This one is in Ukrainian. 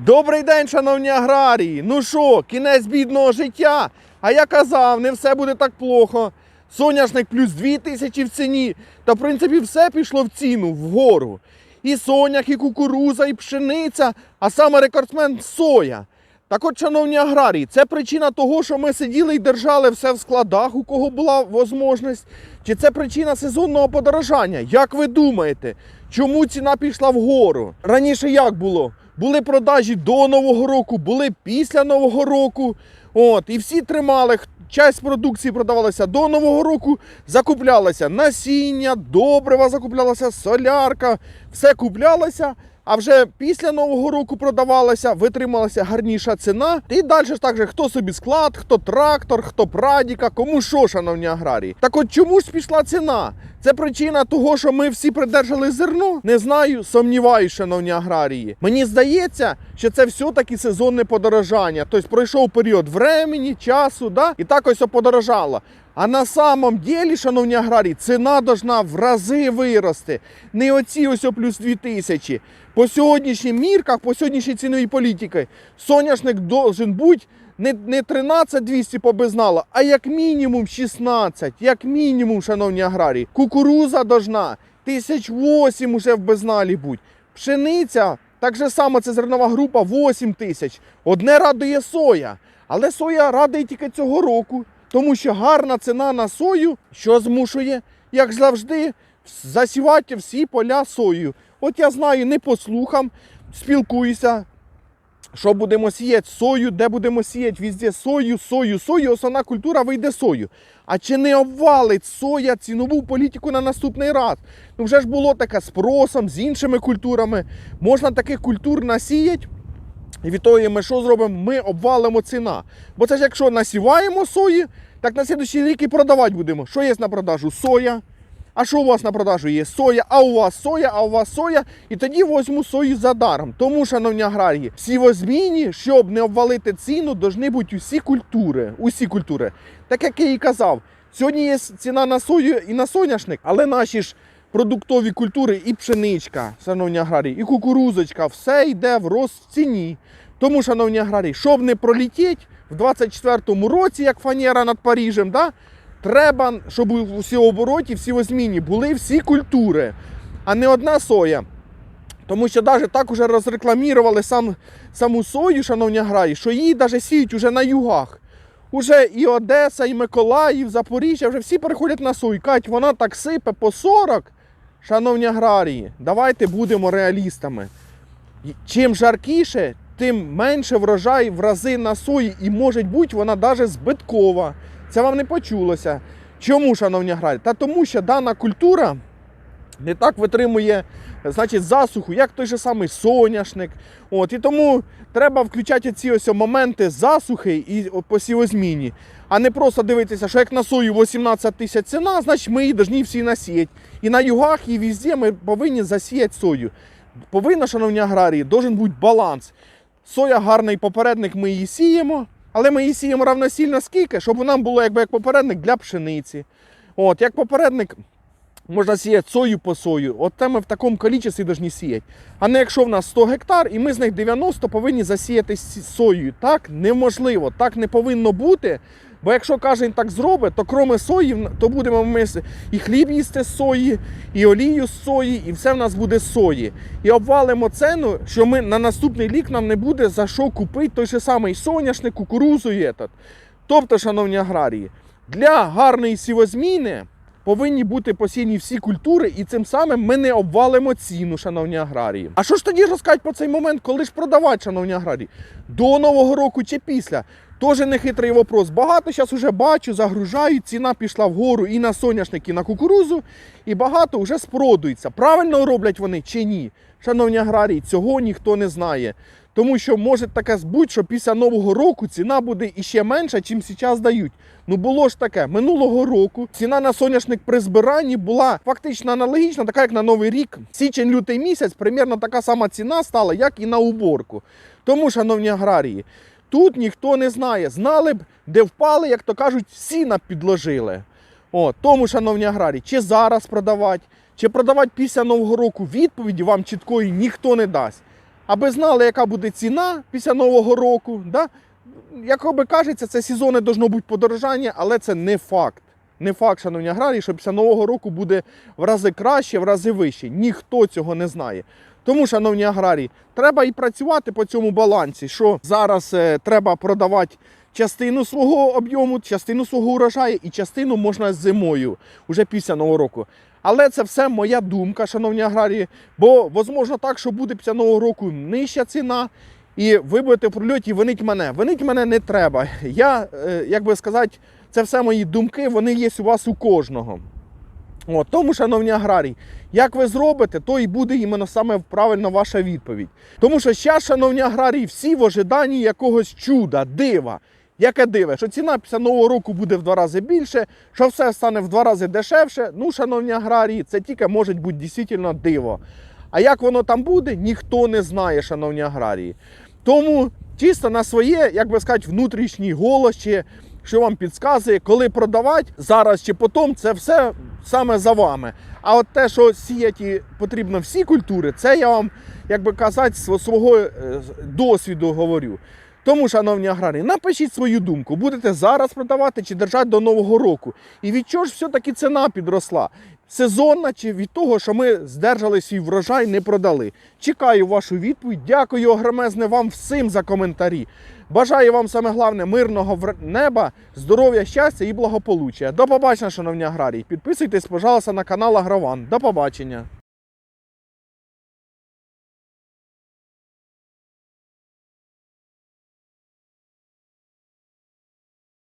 Добрий день, шановні аграрії! Ну що, кінець бідного життя? А я казав, не все буде так плохо. Соняшник плюс 2 тисячі в ціні. Та в принципі все пішло в ціну вгору. І соняк, і кукуруза, і пшениця, а саме рекордсмен соя. Так от, шановні аграрії, це причина того, що ми сиділи і держали все в складах, у кого була можливість. Чи це причина сезонного подорожання? Як ви думаєте, чому ціна пішла вгору? Раніше як було? Були продажі до Нового року, були після Нового року. От, і всі тримали. Часть продукції продавалася до Нового року, закуплялося насіння, добрива закуплялася, солярка, все куплялося. А вже після Нового року продавалася, витрималася гарніша ціна. І далі ж так же, хто собі склад, хто трактор, хто прадіка, кому що, шановні аграрії. Так от чому ж пішла ціна? Це причина того, що ми всі придержали зерно? Не знаю, сумніваюсь, шановні аграрії. Мені здається, що це все-таки сезонне подорожання. Тобто пройшов період времени, часу, да? і так ось подорожало. А на самом деле, шановні аграрії, ціна должна в рази вирости. Не оці ось о плюс 2000. По сьогоднішнім мірках, по сьогоднішній ціновій політиці, соняшник должен бути не, не 13 200 по безналу, а як мінімум 16. Як мінімум, шановні аграрії. Кукуруза должна 1008 уже в безналі бути. Пшениця, так же само, це зернова група 8 тисяч. Одне радує соя. Але соя радує тільки цього року, тому що гарна ціна на сою, що змушує, як завжди, засівати всі поля сою. От я знаю, не по слухам, спілкуюся, що будемо сіяти сою, де будемо сіяти везде сою, сою, сою, основна культура вийде сою. А чи не обвалить соя цінову політику на наступний раз? Ну вже ж було таке з просом, з іншими культурами. Можна таких культур насіяти. І від того ми що зробимо? Ми обвалимо ціна. Бо це ж якщо насіваємо сої, так на слідуючий рік і продавати будемо. Що є на продажу? Соя. А що у вас на продажу є? Соя, а у вас соя, а у вас соя. І тоді возьму сою за даром. Тому, шановні аграрії, сівозміні, щоб не обвалити ціну, повинні бути усі культури. Усі культури. Так як я і казав, сьогодні є ціна на сою і на соняшник, але наші ж продуктові культури і пшеничка, шановні аграрії, і кукурузочка, все йде в рост в ціні. Тому, шановні аграрії, щоб не пролетіти в 24-му році, як фанера над Парижем, да, треба, щоб у всі обороті, всі возміні були всі культури, а не одна соя. Тому що навіть так уже розрекламірували сам, саму сою, шановні аграрії, що її навіть сіють уже на югах. Уже і Одеса, і Миколаїв, Запоріжжя, вже всі переходять на сою. Кажуть, вона так сипе по 40. Шановні аграрії, давайте будемо реалістами. Чим жаркіше, тим менше врожай в рази на сої, і може бути вона навіть збиткова. Це вам не почулося. Чому, шановні аграрії? Та тому, що дана культура не так витримує значить, засуху, як той же самий соняшник. От, і тому треба включати ці ось моменти засухи і посівозміні, а не просто дивитися, що як на сою 18 тисяч ціна, значить ми її повинні всі насіяти. І на югах, і везде ми повинні засіяти сою. Повинна, шановні аграрії, должен бути баланс. Соя гарний попередник, ми її сіємо, але ми її сіємо равносильно скільки, щоб нам було якби як попередник для пшениці. От, як попередник можна сіяти сою по сою. От те ми в такому кількості повинні сіяти. А не якщо в нас 100 гектар, і ми з них 90 повинні засіяти сою. Так неможливо, так не повинно бути. Бо якщо кожен так зробить, то кроме сої, то будемо ми і хліб їсти з сої, і олію з сої, і все в нас буде з сої. І обвалимо ціну, що ми на наступний рік нам не буде за що купити той же самий соняшник, кукурузу і этот. Тобто, шановні аграрії, для гарної сівозміни повинні бути посіяні всі культури, і цим самим ми не обвалимо ціну, шановні аграрії. А що ж тоді розказати по цей момент, коли ж продавати, шановні аграрії? До Нового року чи після? Тоже нехитрий вопрос. Багато зараз вже бачу, загружають, ціна пішла вгору і на соняшник, і на кукурузу, і багато вже спродується. Правильно роблять вони чи ні? Шановні аграрії, цього ніхто не знає. Тому що може таке бути, що після Нового року ціна буде іще менша, чим зараз дають. Ну було ж таке, минулого року ціна на соняшник при збиранні була фактично аналогічна, така як на Новий рік. Січень-лютий місяць, примерно така сама ціна стала, як і на уборку. Тому, шановні аграрії, тут ніхто не знає. Знали б, де впали, як то кажуть, сіна підложили. О, тому, шановні аграрії, чи зараз продавати, чи продавати після Нового року відповіді вам чіткої ніхто не дасть. аби знали, яка буде ціна після Нового року. Да? Як би кажеться, це сезони должно бути подорожання, але це не факт. Не факт, шановні аграрії, що після Нового року буде в рази краще, в рази вище. Ніхто цього не знає. Тому, шановні аграрії, треба і працювати по цьому балансі, що зараз е, треба продавати частину свого об'єму, частину свого урожаю і частину можна зимою, уже після Нового року. Але це все моя думка, шановні аграрії, бо можливо так, що буде після Нового року нижча ціна, і ви будете в прольоті винить мене. Винить мене не треба. Я, е, як би сказати, це все мої думки, вони є у вас у кожного. От, тому, шановні аграрії, як ви зробите, то і буде іменно саме правильна ваша відповідь. Тому що зараз, шановні аграрії, всі в ожиданні якогось чуда, дива. Яке диво, що ціна після нового року буде в два рази більше, що все стане в два рази дешевше. Ну, шановні аграрії, це тільки може бути дійсно диво. А як воно там буде, ніхто не знає, шановні аграрії. Тому чисто на своє, як би сказати, внутрішній голос, чи що вам підказує, коли продавати зараз чи потім, це все саме за вами. А от те, що сіяти потрібно всі культури, це я вам, як би казати, свого е, досвіду говорю. Тому, шановні аграрії, напишіть свою думку, будете зараз продавати чи держати до Нового року. І від чого ж все-таки ціна підросла? Сезонна чи від того, що ми здержали свій врожай, не продали. Чекаю вашу відповідь. Дякую огромезне вам всім за коментарі. Бажаю вам саме головне мирного неба, здоров'я, щастя і благополуччя. До побачення, шановні аграрії. Підписуйтесь, пожалуйста, на канал Агрован. До побачення.